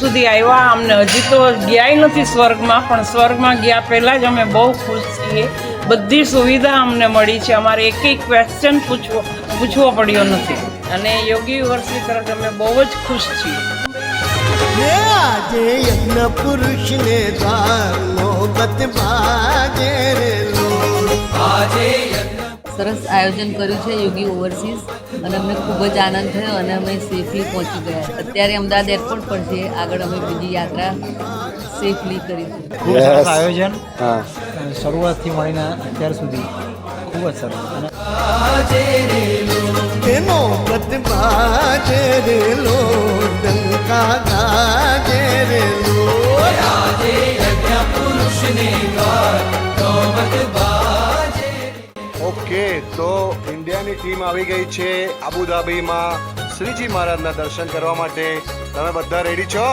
સુધી આવ્યા. અમને હજી તો ગયાય નથી સ્વર્ગમાં પણ સ્વર્ગમાં ગયા પહેલાં જ અમે બહુ ખુશ છીએ. બધી સુવિધા અમને મળી છે. અમારે એક એક ક્વેશ્ચન પૂછવો પૂછવો પડ્યો નથી. અને યોગી વર્ષની તરફ અમે બહુ જ ખુશ છીએ. આજે યજ્ઞ પુરુષ ને દ્વાર નોબત બાજે રે લો સરસ આયોજન કર્યું છે યોગી ઓવરસીઝ. અને અમને ખૂબ જ આનંદ થયો અને અમે સેફલી પહોંચી ગયા. અત્યારે અમદાવાદ એરપોર્ટ પર છે. આગળ અમે બીજી યાત્રા સેફલી કરી ખૂબ સરસ આયોજન. હા. શરૂઆતથી મળીને અત્યાર સુધી ખૂબ જ સરસ. તેનો રે લો ડંકા ગાજે રે લો. ઓકે, તો ઇન્ડિયાની ટીમ આવી ગઈ છે આબુધાબીમાં. શ્રીજી મહારાજના દર્શન કરવા માટે. તમે બધા રેડી છો?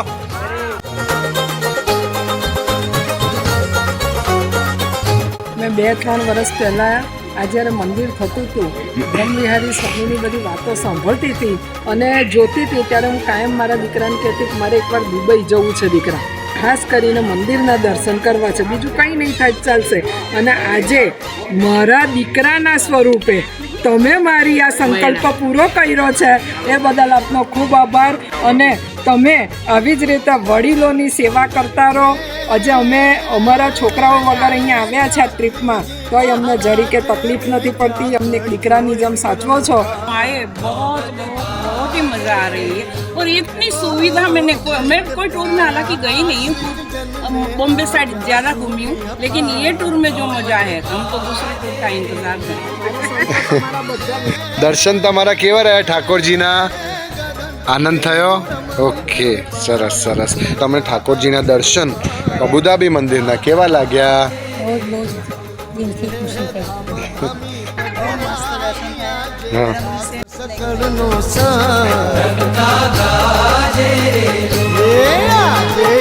મેં બે ત્રણ વર્ષ પહેલાં આ જ્યારે મંદિર થતું હતું, બ્રહ્મવિહારી સ્વામીની બધી વાતો સાંભળતી હતી અને જોતી હતી, ત્યારે હું કાયમ મારા દીકરાને કહેતી કે મારે એકવાર દુબઈ જવું છે દીકરા. ખાસ કરીને મંદિરના દર્શન કરવા છે. બીજું કંઈ નહીં થાય ચાલશે. અને આજે મારા દીકરાના સ્વરૂપે તમે મારી આ સંકલ્પ પૂરો કર્યો છે. એ બદલ આપનો ખૂબ આભાર. અને તમે આવી જ રીતે વડીલોની સેવા કરતા રહો. આજે અમે અમારા છોકરાઓ વગર અહીંયા આવ્યા છે આ ટ્રીપમાં. તોય અમને જરી કે તકલીફ નથી પડતી. અમને દીકરાની જેમ સાચવો છો. आए बहुत बहुत बहुत ही मज़ा आ रही है और इतनी सुविधा मैंने को, मैं कोई टूर में हालांकि गई नहीं हूँ बॉम्बे साइड ज़्यादा घूमी हूँ लेकिन ये टूर में जो मज़ा है हम तो दूसरे टूर का इंतज़ार करें દર્શન તમારા કેવા રહ્યા ઠાકોરજીના આનંદ થયો ઓકે સરસ સરસ તમે ઠાકોરજીના દર્શન અબુધાબી મંદિરના કેવા લાગ્યા હા સકળનો સાર એ આજે